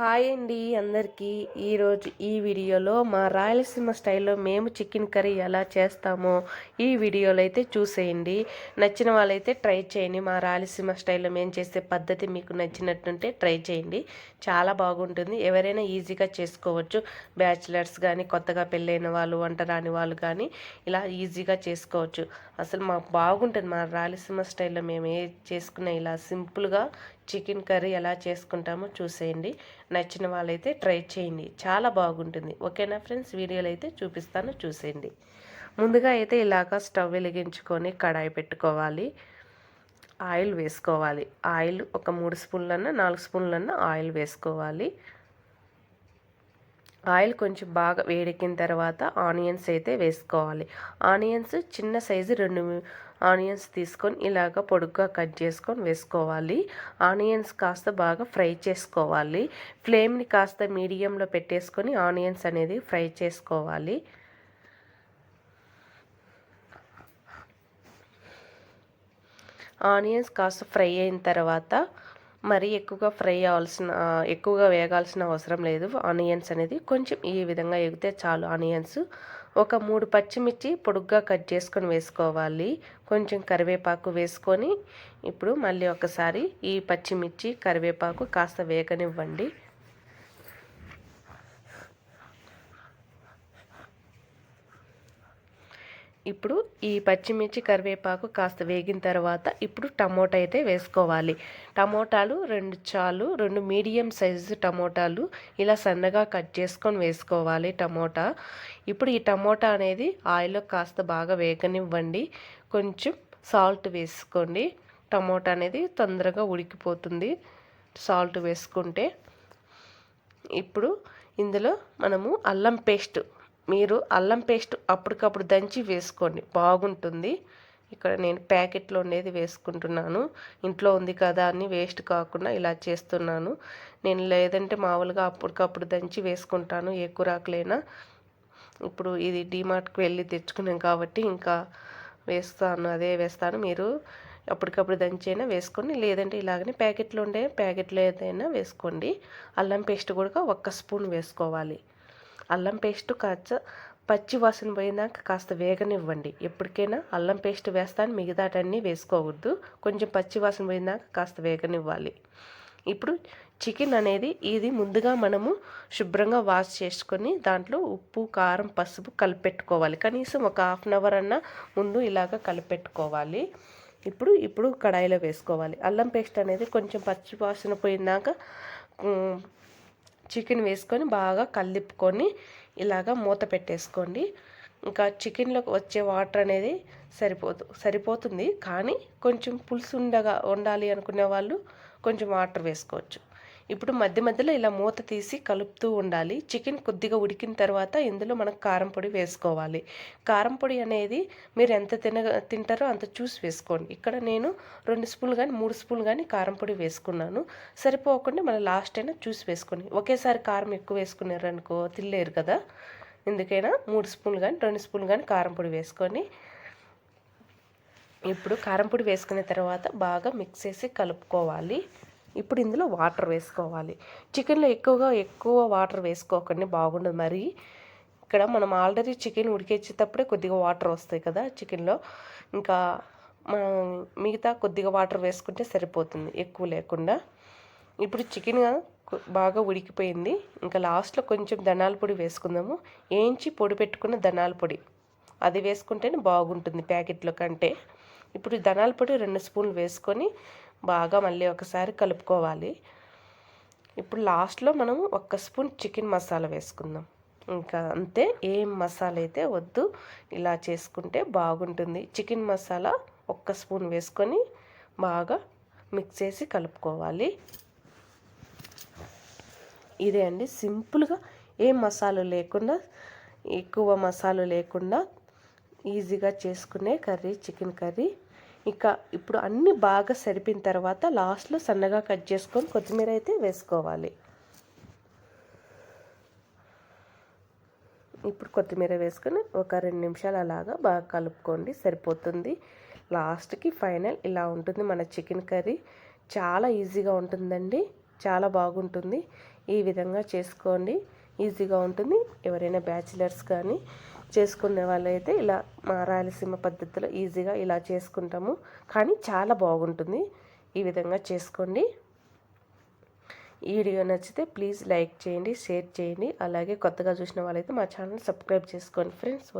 Hi అండి అందరికీ. ఈరోజు ఈ వీడియోలో మా రాయలసీమ స్టైల్లో మేము చికెన్ కర్రీ ఎలా చేస్తామో ఈ వీడియోలో అయితే చూసేయండి. నచ్చిన వాళ్ళైతే ట్రై చేయండి. మా రాయలసీమ స్టైల్లో మేము చేసే పద్ధతి మీకు నచ్చినట్టుంటే ట్రై చేయండి. చాలా బాగుంటుంది. ఎవరైనా ఈజీగా చేసుకోవచ్చు. బ్యాచిలర్స్ కానీ కొత్తగా పెళ్ళైన వాళ్ళు వంట రాని వాళ్ళు కానీ ఇలా ఈజీగా చేసుకోవచ్చు. అసలు మాకు బాగుంటుంది. మా రాయలసీమ స్టైల్లో మేము ఏ చేసుకున్న ఇలా సింపుల్గా చికెన్ కర్రీ ఎలా చేసుకుంటామో చూసేయండి. నచ్చిన వాళ్ళైతే ట్రై చేయండి. చాలా బాగుంటుంది. ఓకేనా ఫ్రెండ్స్? వీడియోలు అయితే చూపిస్తాను చూసేయండి. ముందుగా అయితే ఇలాగ స్టవ్ వెలిగించుకొని కడాయి పెట్టుకోవాలి. ఆయిల్ వేసుకోవాలి. ఆయిల్ ఒక మూడు స్పూన్లన్నా నాలుగు స్పూన్లన్నా ఆయిల్ వేసుకోవాలి. ఆయిల్ కొంచెం బాగా వేడెక్కిన తర్వాత ఆనియన్స్ అయితే వేసుకోవాలి. ఆనియన్స్ చిన్న సైజు రెండు ఆనియన్స్ తీసుకొని ఇలాగ పొడుగ్గా కట్ చేసుకొని వేసుకోవాలి. ఆనియన్స్ కాస్త బాగా ఫ్రై చేసుకోవాలి. ఫ్లేమ్ని కాస్త మీడియంలో పెట్టేసుకొని ఆనియన్స్ అనేది ఫ్రై చేసుకోవాలి. ఆనియన్స్ కాస్త ఫ్రై అయిన తర్వాత మరీ ఎక్కువగా ఫ్రై అవ్వాల్సిన ఎక్కువగా వేగాల్సిన అవసరం లేదు. ఆనియన్స్ అనేది కొంచెం ఈ విధంగా ఎగితే చాలు ఆనియన్స్. ఒక మూడు పచ్చిమిర్చి పొడుగ్గా కట్ చేసుకొని వేసుకోవాలి. కొంచెం కరివేపాకు వేసుకొని ఇప్పుడు మళ్ళీ ఒకసారి ఈ పచ్చిమిర్చి కరివేపాకు కాస్త వేగనివ్వండి. ఇప్పుడు ఈ పచ్చిమిర్చి కరివేపాకు కాస్త వేగిన తర్వాత ఇప్పుడు టమోటా అయితే వేసుకోవాలి. టమోటాలు రెండు చాలు రెండు మీడియం సైజు టమోటాలు ఇలా సన్నగా కట్ చేసుకొని వేసుకోవాలి టమోటా. ఇప్పుడు ఈ టమోటా అనేది ఆయిల్లో కాస్త బాగా వేగనివ్వండి. కొంచెం సాల్ట్ వేసుకోండి. టమోటా అనేది తొందరగా ఉడికిపోతుంది. సాల్ట్ వేసుకుంటే ఇప్పుడు ఇందులో మనము అల్లం పేస్ట్ మీరు అల్లం పేస్ట్ అప్పటికప్పుడు దంచి వేసుకోండి. బాగుంటుంది. ఇక్కడ నేను ప్యాకెట్లో ఉండేది వేసుకుంటున్నాను. ఇంట్లో ఉంది కదా అని వేస్ట్ కాకుండా ఇలా చేస్తున్నాను. నేను లేదంటే మామూలుగా అప్పటికప్పుడు దంచి వేసుకుంటాను. ఏ కూరాకులైనా. ఇప్పుడు ఇది డీమార్ట్కి వెళ్ళి తెచ్చుకున్నాం కాబట్టి ఇంకా వేస్తాను. అదే వేస్తాను. మీరు అప్పటికప్పుడు దంచైనా వేసుకొని లేదంటే ఇలాగనే ప్యాకెట్లో ఉండే ప్యాకెట్లో ఏదైనా వేసుకోండి. అల్లం పేస్ట్ కూడా ఒక్క స్పూన్ వేసుకోవాలి. అల్లం పేస్ట్ కాస్త పచ్చి వాసన పోయినాక కాస్త వేగనివ్వండి. ఎప్పటికైనా అల్లం పేస్ట్ వేస్తాను మిగతాటన్నీ వేసుకోవద్దు. కొంచెం పచ్చి వాసన పోయినాక కాస్త వేగనివ్వాలి. ఇప్పుడు చికెన్ అనేది ఇది ముందుగా మనము శుభ్రంగా వాష్ చేసుకొని దాంట్లో ఉప్పు కారం పసుపు కలిపెట్టుకోవాలి. కనీసం ఒక హాఫ్ అన్ అవర్ అన్న ముందు ఇలాగ కలిపెట్టుకోవాలి. ఇప్పుడు ఇప్పుడు కడాయిలో వేసుకోవాలి. అల్లం పేస్ట్ అనేది కొంచెం పచ్చి వాసన పోయినాక చికెన్ వేసుకొని బాగా కలిపుకొని ఇలాగ మూత పెట్టేసుకోండి. ఇంకా చికెన్లోకి వచ్చే వాటర్ అనేది సరిపోదు సరిపోతుంది. కానీ కొంచెం పులుసు ఉండగా ఉండాలి అనుకునే వాళ్ళు కొంచెం వాటర్ వేసుకోవచ్చు. ఇప్పుడు మధ్య మధ్యలో ఇలా మూత తీసి కలుపుతూ ఉండాలి. చికెన్ కొద్దిగా ఉడికిన తర్వాత ఇందులో మనకు కారం పొడి వేసుకోవాలి. కారం పొడి అనేది మీరు ఎంత తిన తింటారో అంత చూసి వేసుకోండి. ఇక్కడ నేను రెండు స్పూన్లు కానీ మూడు స్పూన్లు కానీ కారం పొడి వేసుకున్నాను. సరిపోకుండా మళ్ళీ లాస్ట్ అయినా చూసి వేసుకోండి. ఒకేసారి కారం ఎక్కువ వేసుకున్నారు అనుకో తినలేరు కదా. ఎందుకైనా మూడు స్పూన్లు కానీ రెండు స్పూన్లు కానీ కారం పొడి వేసుకొని ఇప్పుడు కారం పొడి వేసుకున్న తర్వాత బాగా మిక్స్ చేసి కలుపుకోవాలి. ఇప్పుడు ఇందులో వాటర్ వేసుకోవాలి. చికెన్లో ఎక్కువగా ఎక్కువ వాటర్ వేసుకోకండి బాగుండదు. మరి ఇక్కడ మనం ఆల్రెడీ చికెన్ ఉడికేసేటప్పుడే కొద్దిగా వాటర్ వస్తాయి కదా చికెన్లో. ఇంకా మిగతా కొద్దిగా వాటర్ వేసుకుంటే సరిపోతుంది ఎక్కువ లేకుండా. ఇప్పుడు చికెన్ బాగా ఉడికిపోయింది. ఇంకా లాస్ట్లో కొంచెం ధనాల పొడి వేసుకుందాము. వేయించి పొడి పెట్టుకున్న ధనాల పొడి. అది వేసుకుంటేనే బాగుంటుంది ప్యాకెట్లో కంటే. ఇప్పుడు ధనాల పొడి రెండు స్పూన్లు వేసుకొని బాగా మళ్ళీ ఒకసారి కలుపుకోవాలి. ఇప్పుడు లాస్ట్లో మనం ఒక్క స్పూన్ చికెన్ మసాలా వేసుకుందాం. ఇంకా అంతే ఏం మసాలా అయితే వద్దు ఇలా చేసుకుంటే బాగుంటుంది. చికెన్ మసాలా ఒక్క స్పూన్ వేసుకొని బాగా మిక్స్ చేసి కలుపుకోవాలి. ఇదే అండి సింపుల్గా ఏ మసాలా లేకుండా ఎక్కువ మసాలా లేకుండా ఈజీగా చేసుకునే కర్రీ చికెన్ కర్రీ. ఇక ఇప్పుడు అన్నీ బాగా సరిపిన తర్వాత లాస్ట్లో సన్నగా కట్ చేసుకొని కొత్తిమీర అయితే వేసుకోవాలి. ఇప్పుడు కొత్తిమీర వేసుకొని ఒక రెండు నిమిషాలు అలాగా బాగా కలుపుకోండి సరిపోతుంది. లాస్ట్కి ఫైనల్ ఇలా ఉంటుంది మన చికెన్ కర్రీ. చాలా ఈజీగా ఉంటుందండి. చాలా బాగుంటుంది. ఈ విధంగా చేసుకోండి. ఈజీగా ఉంటుంది. ఎవరైనా బ్యాచిలర్స్ కానీ చేసుకునే వాళ్ళైతే ఇలా మా రాయలసీమ పద్ధతిలో ఈజీగా ఇలా చేసుకుంటాము. కానీ చాలా బాగుంటుంది. ఈ విధంగా చేసుకోండి. ఈ వీడియో నచ్చితే ప్లీజ్ లైక్ చేయండి షేర్ చేయండి. అలాగే కొత్తగా చూసిన వాళ్ళైతే మా ఛానల్ సబ్స్క్రైబ్ చేసుకోండి. ఫ్రెండ్స్